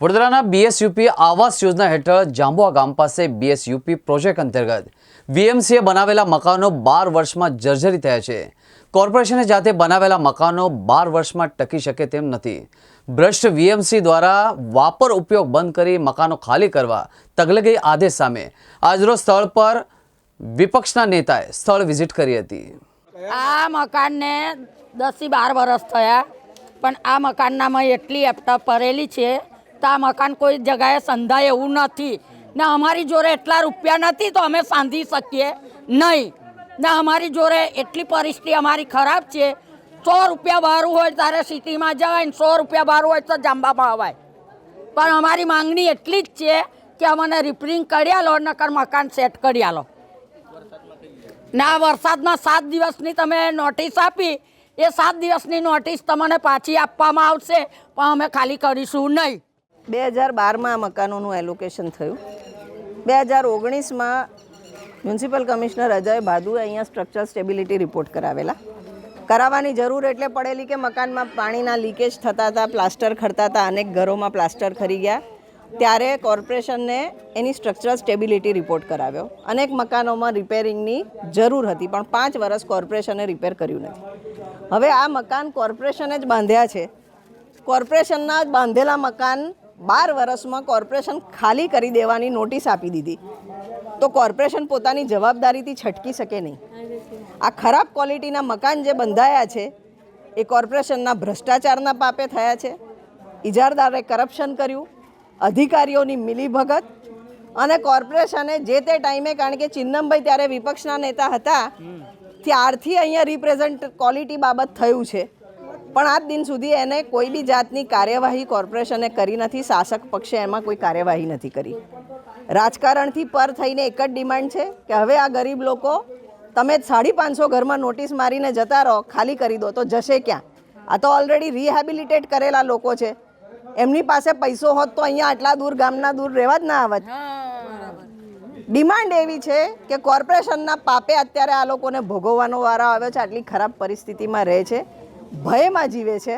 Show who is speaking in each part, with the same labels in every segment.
Speaker 1: વડોદરાના બીએસયુપી આવાસ યોજના હેઠળ જાંબુઆ ગામ પાસે બીએસયુપી પ્રોજેક્ટ અંતર્ગત વીએમસીએ બનાવેલા મકાનો બાર વર્ષમાં જર્જરી થયા છે. કોર્પોરેશને જાતે બનાવેલા મકાનો બાર વર્ષમાં ટકી શકે તેમ નથી. ભ્રષ્ટ વીએમસી દ્વારા વાપર ઉપયોગ બંધ કરી મકાનો ખાલી કરવા તગલગી આદેશ સામે આજરોજ સ્થળ પર વિપક્ષના નેતાએ સ્થળ વિઝિટ કરી હતી.
Speaker 2: આ મકાનને દસથી બાર વર્ષ થયા, પણ આ મકાનનામાં એટલી એપટા પરેલી છે તો આ મકાન કોઈ જગાએ સંધાય એવું નથી. ને અમારી જોડે એટલા રૂપિયા નથી તો અમે સાંધી શકીએ નહીં. ને અમારી જોડે એટલી પરિસ્થિતિ અમારી ખરાબ છે. સો રૂપિયા ભાડું હોય ત્યારે સિટીમાં જવાય ને સો રૂપિયા ભારું હોય તો જાંબામાં અવાય. પણ અમારી માંગણી એટલી જ છે કે અમને રિપેરિંગ કરી આલો નકર મકાન સેટ કરી આલો. ના વરસાદમાં સાત દિવસની તમે નોટિસ આપી. એ સાત દિવસની નોટિસ તમને પાછી આપવામાં આવશે. પણ અમે ખાલી કરીશું નહીં.
Speaker 3: બે હજાર બારમાં આ મકાનોનું એલોકેશન થયું. બે હજાર ઓગણીસમાં મ્યુનિસિપલ કમિશનર અજય ભાદુએ અહીંયા સ્ટ્રક્ચર સ્ટેબિલિટી રિપોર્ટ કરાવેલા. કરાવવાની જરૂર એટલે પડેલી કે મકાનમાં પાણીના લીકેજ થતા હતા પ્લાસ્ટર ખરતા હતા, અનેક ઘરોમાં પ્લાસ્ટર ખરી ગયા. ત્યારે કોર્પોરેશનને એની સ્ટ્રક્ચરલ સ્ટેબિલિટી રિપોર્ટ કરાવ્યો. અનેક મકાનોમાં રિપેરિંગની જરૂર હતી, પણ પાંચ વર્ષ કોર્પોરેશને રિપેર કર્યું નથી. હવે આ મકાન કોર્પોરેશને જ બાંધ્યા છે. કોર્પોરેશનના જ બાંધેલા મકાન બાર વર્ષમાં કોર્પોરેશન ખાલી કરી દેવાની નોટિસ આપી દીધી. તો કોર્પોરેશન પોતાની જવાબદારીથી છટકી શકે નહીં. આ ખરાબ ક્વોલિટીના મકાન જે બંધાયા છે એ કોર્પોરેશનના ભ્રષ્ટાચારના પાપે થયા છે. ઇજારદારે કરપ્શન કર્યું અધિકારીઓની મિલીભગત અને કોર્પોરેશને જે તે ટાઈમે કારણ કે ચિન્નમભાઈ ત્યારે વિપક્ષના નેતા હતા ત્યારથી અહીંયા રિપ્રેઝન્ટ ક્વોલિટી બાબત થયું છે. પણ આજ દિન સુધી એને કોઈ બી જાતની કાર્યવાહી કોર્પોરેશને કરી નથી, શાસક પક્ષે એમાં કોઈ કાર્યવાહી નથી કરી. રાજકારણથી પર થઈને એક જ ડિમાન્ડ છે કે હવે આ ગરીબ લોકો તમે સાડી પાંચસો ઘરમાં નોટિસ મારીને જતા રહો, ખાલી કરી દો, તો જશે ક્યાં? આ તો ઓલરેડી રિહેબિલિટેટ કરેલા લોકો છે. એમની પાસે પૈસો હોત તો અહીંયા આટલા દૂર ગામના દૂર રહેવા જ ના આવત. ડિમાન્ડ એવી છે કે કોર્પોરેશનના પાપે અત્યારે આ લોકોને ભોગવવાનો વારો આવ્યો છે, આટલી ખરાબ પરિસ્થિતિમાં રહે છે. ભયમાં જીવે છે,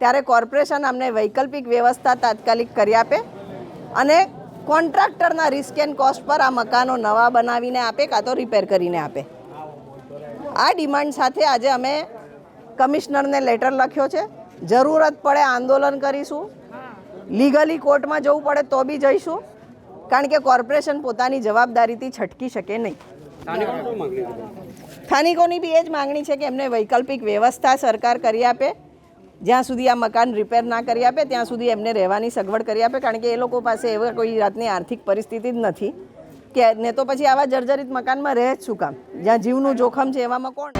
Speaker 3: ત્યારે કોર્પોરેશન અમને વૈકલ્પિક વ્યવસ્થા તાત્કાલિક કરી આપે અને કોન્ટ્રાક્ટરના રિસ્ક એન્ડ કોસ્ટ પર આ મકાનો નવા બનાવીને આપે કાં તો રિપેર કરીને આપે. આ ડિમાન્ડ સાથે આજે અમે કમિશનરને લેટર લખ્યો છે, જરૂરત પડે આંદોલન કરીશું, લીગલી કોર્ટમાં જવું પડે તો બી જઈશું, કારણ કે કોર્પોરેશન પોતાની જવાબદારીથી છટકી શકે નહીં. સ્થાનિકોની બી એ જ માંગણી છે કે એમને વૈકલ્પિક વ્યવસ્થા સરકાર કરી આપે, જ્યાં સુધી આ મકાન રિપેર ના કરી આપે, ત્યાં સુધી એમને રહેવાની સગવડ કરી આપે, કારણ કે એ લોકો પાસે એવા કોઈ જાતની આર્થિક પરિસ્થિતિ જ નથી. કે ને તો પછી આવા જર્જરિત મકાનમાં રહે જ શું કામ? જ્યાં જીવનું જોખમ છે એવામાં કોણ?